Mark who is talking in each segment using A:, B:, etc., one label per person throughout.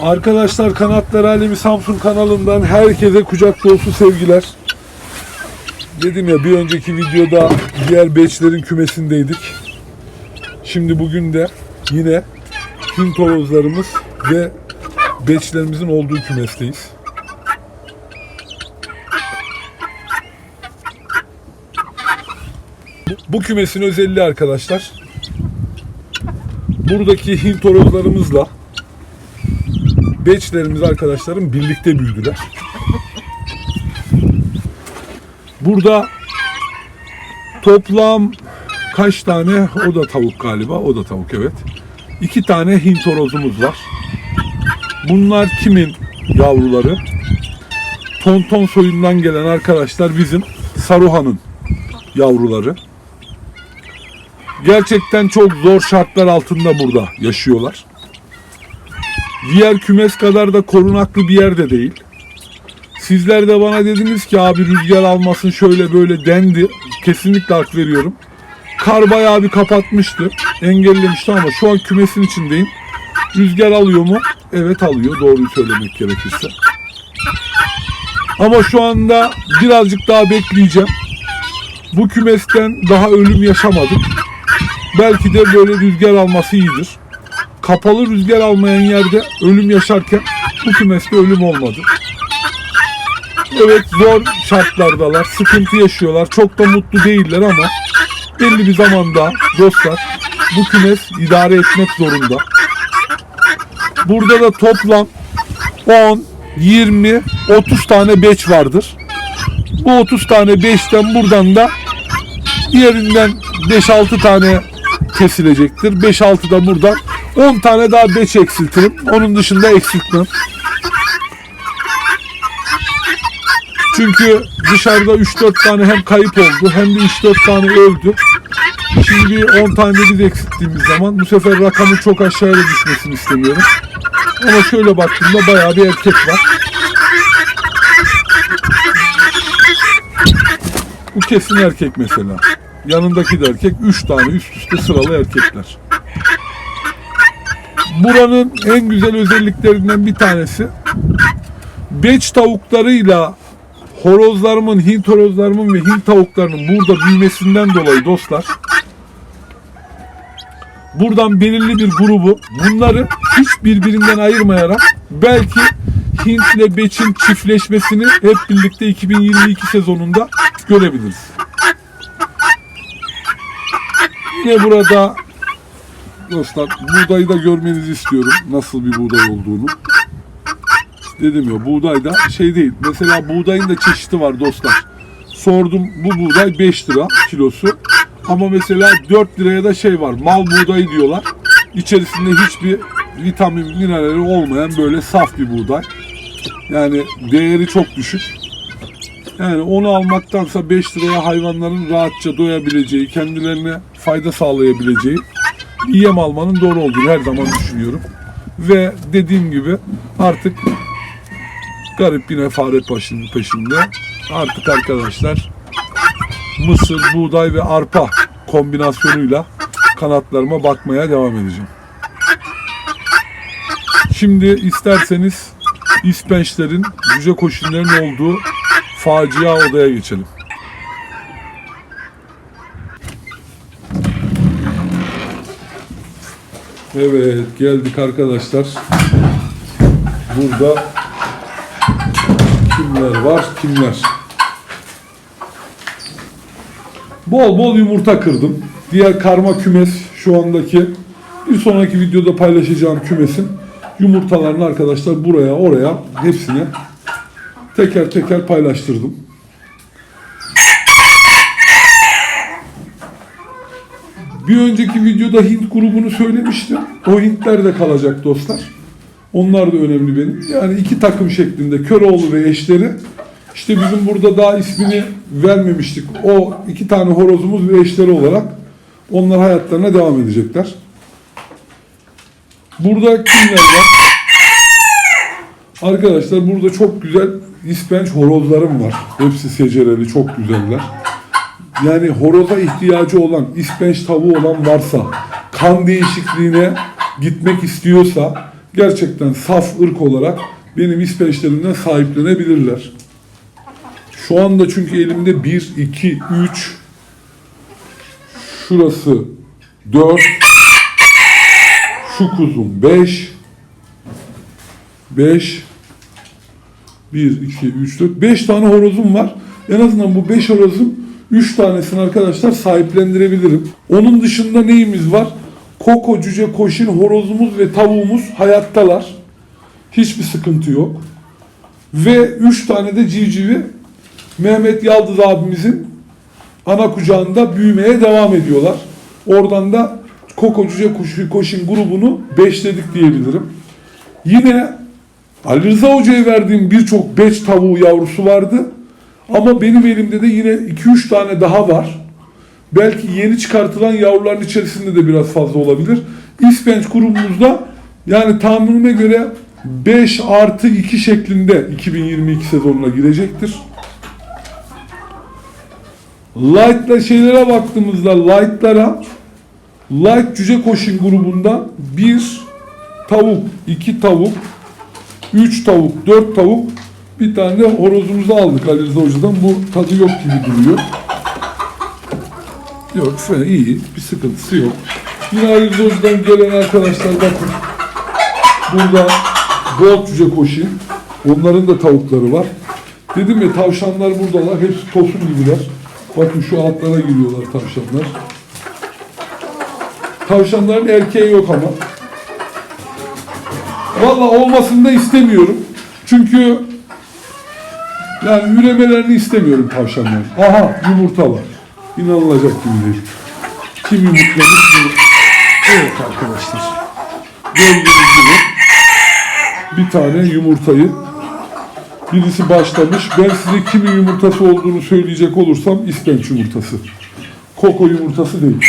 A: Arkadaşlar Kanatlar Alemi Samsun kanalından herkese kucak dolusu sevgiler. Dedim ya bir önceki videoda diğer beçlerin kümesindeydik. Şimdi bugün de yine Hint horozlarımız ve beçlerimizin olduğu kümesteyiz. Bu- kümesin özelliği arkadaşlar. Buradaki Hint horozlarımızla beçlerimiz arkadaşlarım birlikte büyüdüler. Burada toplam kaç tane? O da tavuk galiba. O da tavuk evet. İki tane Hint horozumuz var. Bunlar kimin yavruları? Tonton soyundan gelen arkadaşlar bizim Saruhan'ın yavruları. Gerçekten çok zor şartlar altında burada yaşıyorlar. Diğer kümes kadar da korunaklı bir yerde değil. Sizler de bana dediniz ki abi rüzgar almasın şöyle böyle dendi. Kesinlikle hak veriyorum. Kar bayağı bir kapatmıştı. Engellemişti ama şu an kümesin içindeyim. Rüzgar alıyor mu? Evet alıyor doğruyu söylemek gerekirse. Ama şu anda birazcık daha bekleyeceğim. Bu kümesten daha ölüm yaşamadık. Belki de böyle rüzgar alması iyidir kapalı rüzgar almayan yerde ölüm yaşarken bu kümeste ölüm olmadı. Evet zor şartlardalar, sıkıntı yaşıyorlar. Çok da mutlu değiller ama belli bir zamanda dostlar bu kümes idare etmek zorunda. Burada da toplam 10, 20, 30 tane beç vardır. Bu 30 tane beçten buradan da diğerinden 5-6 tane kesilecektir. 5-6 da buradan 10 tane daha beç eksiltirim. Onun dışında eksiltmem. Çünkü dışarıda 3-4 tane hem kayıp oldu hem de 3-4 tane öldü. Şimdi bir 10 tane biz eksilttiğimiz zaman bu sefer rakamın çok aşağıya düşmesini istemiyorum. Ama şöyle baktığımda bayağı bir erkek var. Bu kesin erkek mesela. Yanındaki de erkek. 3 tane üst üste sıralı erkekler. Buranın en güzel özelliklerinden bir tanesi beç tavuklarıyla horozlarımın, Hint horozlarımın ve Hint tavuklarının burada büyümesinden dolayı dostlar buradan belirli bir grubu bunları hiç birbirinden ayırmayarak belki Hint ile Beç'in çiftleşmesini hep birlikte 2022 sezonunda görebiliriz. Yine burada dostlar buğdayı da görmenizi istiyorum. Nasıl bir buğday olduğunu. Dedim ya buğday da şey değil. Mesela buğdayın da çeşidi var dostlar. Sordum bu buğday 5 lira kilosu. Ama mesela 4 liraya da şey var. Mal buğdayı diyorlar. İçerisinde hiçbir vitamin, minerali olmayan böyle saf bir buğday. Yani değeri çok düşük. Yani onu almaktansa 5 liraya hayvanların rahatça doyabileceği, kendilerine fayda sağlayabileceği bir yem almanın doğru olduğunu her zaman düşünüyorum. Ve dediğim gibi artık garip yine fare peşin- peşinde. Artık arkadaşlar mısır, buğday ve arpa kombinasyonuyla kanatlarıma bakmaya devam edeceğim. Şimdi isterseniz ispençlerin, cüce koşunların olduğu facia odaya geçelim. Evet geldik arkadaşlar. Burada kimler var kimler. Bol bol yumurta kırdım. Diğer karma kümes şu andaki bir sonraki videoda paylaşacağım kümesin yumurtalarını arkadaşlar buraya oraya hepsine teker teker paylaştırdım. Bir önceki videoda Hint grubunu söylemiştim. O Hintler de kalacak dostlar. Onlar da önemli benim. Yani iki takım şeklinde Köroğlu ve eşleri. İşte bizim burada daha ismini vermemiştik. O iki tane horozumuz ve eşleri olarak onlar hayatlarına devam edecekler. Burada kimler var? Arkadaşlar burada çok güzel ispenç horozlarım var. Hepsi secereli, çok güzeller. Yani horoza ihtiyacı olan, ispenç tavuğu olan varsa, kan değişikliğine gitmek istiyorsa gerçekten saf ırk olarak benim ispençlerimden sahiplenebilirler. Şu anda çünkü elimde 1, 2, 3, şurası 4, şu kuzum 5, 5, 1, 2, 3, 4, 5 tane horozum var. En azından bu 5 horozun 3 tanesini arkadaşlar sahiplendirebilirim. Onun dışında neyimiz var? Koko, cüce, koşin, horozumuz ve tavuğumuz hayattalar. Hiçbir sıkıntı yok. Ve 3 tane de civcivi Mehmet Yaldız abimizin ana kucağında büyümeye devam ediyorlar. Oradan da Koko, cüce, Koşin- koşin grubunu beşledik diyebilirim. Yine Ali Rıza Hoca'ya verdiğim birçok beş tavuğu yavrusu vardı. Ama benim elimde de yine 2-3 tane daha var. Belki yeni çıkartılan yavruların içerisinde de biraz fazla olabilir. İspenç grubumuzda yani tahminime göre 5 artı 2 şeklinde 2022 sezonuna girecektir. Light'la şeylere baktığımızda Light'lara Light Cüce Koşin grubundan bir tavuk, iki tavuk, üç tavuk, dört tavuk, bir tane horozumuzu aldık Ali Rıza Hoca'dan. Bu tadı yok gibi duruyor. Yok, fena, iyi. Bir sıkıntısı yok. Yine Ali Rıza Hoca'dan gelen arkadaşlar bakın. Burada Gold Cüce Koşin. Onların da tavukları var. Dedim ya tavşanlar buradalar. Hepsi tosun gibiler. Bakın şu altlara giriyorlar tavşanlar. Tavşanların erkeği yok ama. Valla olmasını da istemiyorum. Çünkü yani üremelerini istemiyorum tavşanların. Aha yumurta var. İnanılacak gibi değil. Kim yumurtlamış bunu? Evet arkadaşlar. Gördüğünüz gibi bir tane yumurtayı birisi başlamış. Ben size kimin yumurtası olduğunu söyleyecek olursam ispenç yumurtası. Koko yumurtası değil.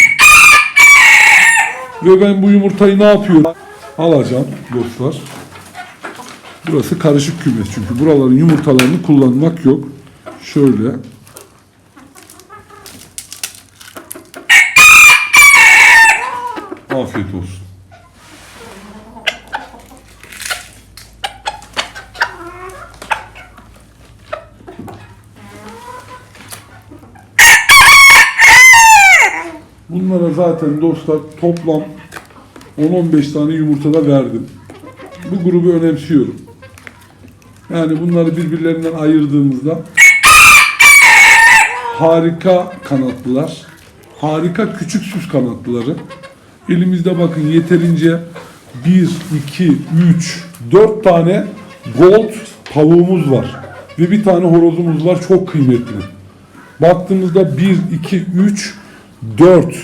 A: Ve ben bu yumurtayı ne yapıyorum? Alacağım dostlar. Burası karışık kümes çünkü buraların yumurtalarını kullanmak yok. Şöyle. Afiyet olsun. Bunlara zaten dostlar toplam 10-15 tane yumurtada verdim. Bu grubu önemsiyorum. Yani bunları birbirlerinden ayırdığımızda harika kanatlılar, harika küçük süs kanatlıları. Elimizde bakın yeterince 1, 2, 3, 4 tane gold tavuğumuz var. Ve bir tane horozumuz var çok kıymetli. Baktığımızda 1, 2, 3, 4.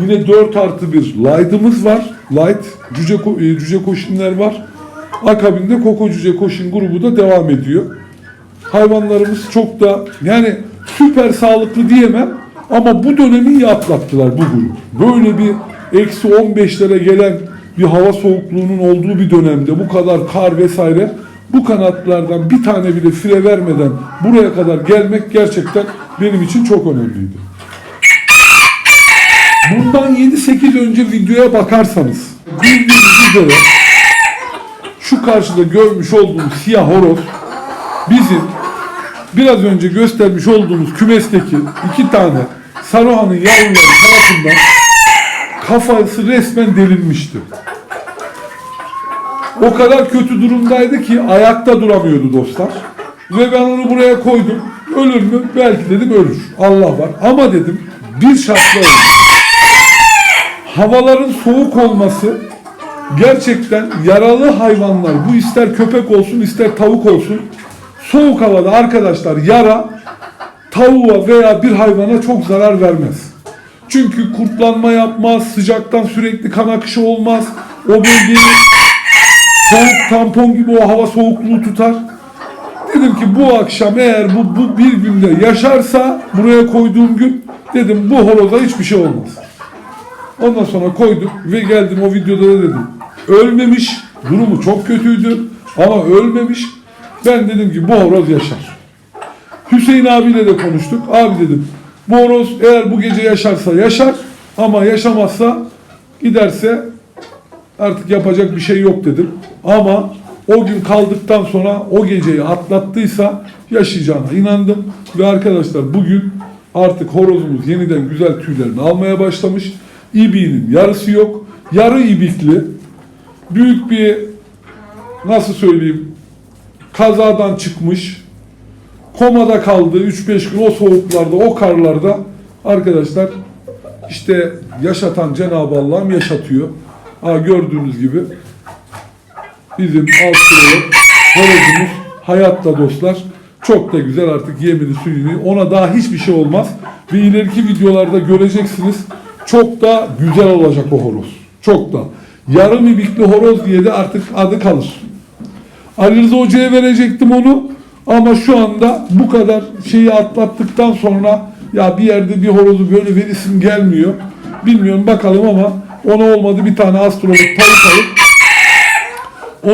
A: Yine 4 artı 1 light'ımız var. Light, cüce, e, cüce koşinler var. Akabinde koko cüce koşin grubu da devam ediyor. Hayvanlarımız çok da yani süper sağlıklı diyemem ama bu dönemi iyi atlattılar bu grup. Böyle bir eksi 15'lere gelen bir hava soğukluğunun olduğu bir dönemde bu kadar kar vesaire bu kanatlardan bir tane bile fire vermeden buraya kadar gelmek gerçekten benim için çok önemliydi. Bundan 7-8 önce videoya bakarsanız bildiğiniz üzere şu karşıda görmüş olduğunuz siyah horoz bizim biraz önce göstermiş olduğumuz kümesteki iki tane Saruhan'ın yavruları tarafından kafası resmen delinmişti. O kadar kötü durumdaydı ki ayakta duramıyordu dostlar. Ve ben onu buraya koydum. Ölür mü? Belki dedim ölür. Allah var. Ama dedim bir şartla ölür. Havaların soğuk olması gerçekten yaralı hayvanlar bu ister köpek olsun ister tavuk olsun soğuk havada arkadaşlar yara tavuğa veya bir hayvana çok zarar vermez. Çünkü kurtlanma yapmaz, sıcaktan sürekli kan akışı olmaz. O bölgeyi soğuk tampon gibi o hava soğukluğu tutar. Dedim ki bu akşam eğer bu, bu bir günde yaşarsa buraya koyduğum gün dedim bu horoza hiçbir şey olmaz. Ondan sonra koyduk ve geldim o videoda da dedim. Ölmemiş, durumu çok kötüydü ama ölmemiş. Ben dedim ki bu horoz yaşar. Hüseyin abiyle de konuştuk. Abi dedim bu horoz eğer bu gece yaşarsa yaşar ama yaşamazsa giderse Artık yapacak bir şey yok dedim. Ama o gün kaldıktan sonra o geceyi atlattıysa yaşayacağına inandım. Ve arkadaşlar bugün artık horozumuz yeniden güzel tüylerini almaya başlamış. İbiğinin yarısı yok. Yarı ibikli. Büyük bir nasıl söyleyeyim kazadan çıkmış. Komada kaldı 3-5 gün o soğuklarda, o karlarda arkadaşlar işte yaşatan Cenab-ı Allah'ım yaşatıyor. Ha gördüğünüz gibi bizim Avustralya horozumuz hayatta dostlar. Çok da güzel artık yemini suyunu. Ona daha hiçbir şey olmaz. Ve ileriki videolarda göreceksiniz. Çok da güzel olacak o horoz. Çok da. Yarım ibikli horoz diye de artık adı kalır. Ali Rıza Hoca'ya verecektim onu. Ama şu anda bu kadar şeyi atlattıktan sonra ya bir yerde bir horozu böyle verisim gelmiyor. Bilmiyorum bakalım ama ona olmadı bir tane astrolog tavuk alıp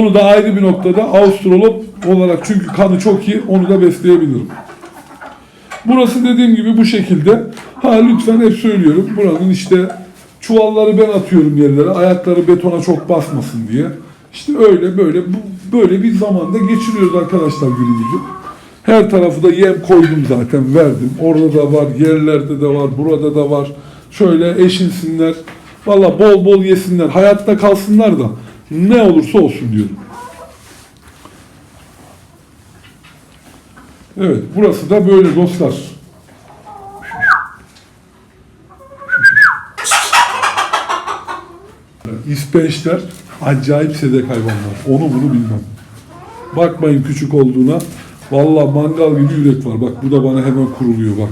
A: onu da ayrı bir noktada astrolog olarak çünkü kanı çok iyi onu da besleyebilirim. Burası dediğim gibi bu şekilde. Ha lütfen hep söylüyorum. Buranın işte çuvalları ben atıyorum yerlere. Ayakları betona çok basmasın diye. İşte öyle böyle bu, böyle bir zamanda geçiriyoruz arkadaşlar günümüzü. Her tarafı da yem koydum zaten verdim. Orada da var, yerlerde de var, burada da var. Şöyle eşinsinler. Valla bol bol yesinler. Hayatta kalsınlar da ne olursa olsun diyorum. Evet, burası da böyle dostlar. İspençler acayip sedek hayvanlar. Onu bunu bilmem. Bakmayın küçük olduğuna. Vallahi mangal gibi yürek var. Bak bu da bana hemen kuruluyor bak.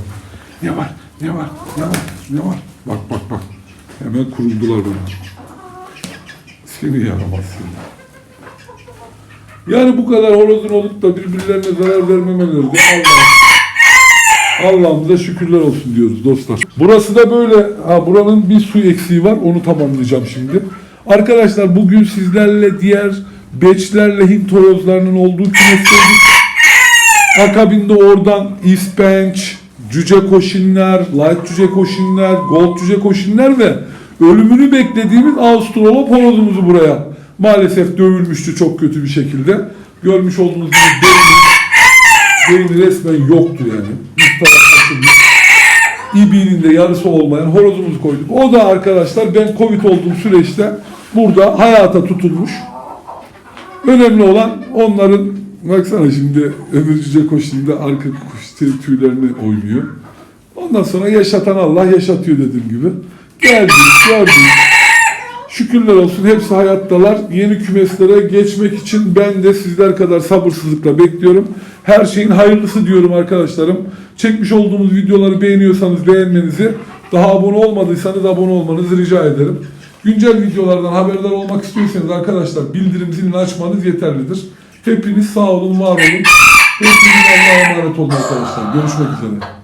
A: Ne var? Ne var? Ne var? Ne var? Bak bak bak. Hemen kuruldular bana. Seni yaramaz seni. Yani bu kadar horozun olup da birbirlerine zarar vermemeleri de Allah Allah'ımıza şükürler olsun diyoruz dostlar. Burası da böyle. Ha buranın bir su eksiği var. Onu tamamlayacağım şimdi. Arkadaşlar bugün sizlerle diğer beçlerle Hint horozlarının olduğu kümesteydik. Akabinde oradan ispenç, cüce koşinler, light cüce koşinler, gold cüce koşinler ve ölümünü beklediğimiz Avustralop horozumuzu buraya maalesef dövülmüştü çok kötü bir şekilde. Görmüş olduğunuz gibi beyni, beyni resmen yoktu yani. Üst taraf açılmış. İbiğinin de yarısı olmayan horozumuzu koyduk. O da arkadaşlar ben Covid olduğum süreçte burada hayata tutulmuş. Önemli olan onların baksana şimdi öbür cüce koşunda arka kuş tüylerini oynuyor. Ondan sonra yaşatan Allah yaşatıyor dediğim gibi. Geldik, gördük. Şükürler olsun hepsi hayattalar. Yeni kümeslere geçmek için ben de sizler kadar sabırsızlıkla bekliyorum. Her şeyin hayırlısı diyorum arkadaşlarım. Çekmiş olduğumuz videoları beğeniyorsanız beğenmenizi, daha abone olmadıysanız abone olmanızı rica ederim. Güncel videolardan haberdar olmak istiyorsanız arkadaşlar bildirim zilini açmanız yeterlidir. Hepiniz sağ olun, var olun. Hepiniz Allah'a emanet olun arkadaşlar. Görüşmek üzere.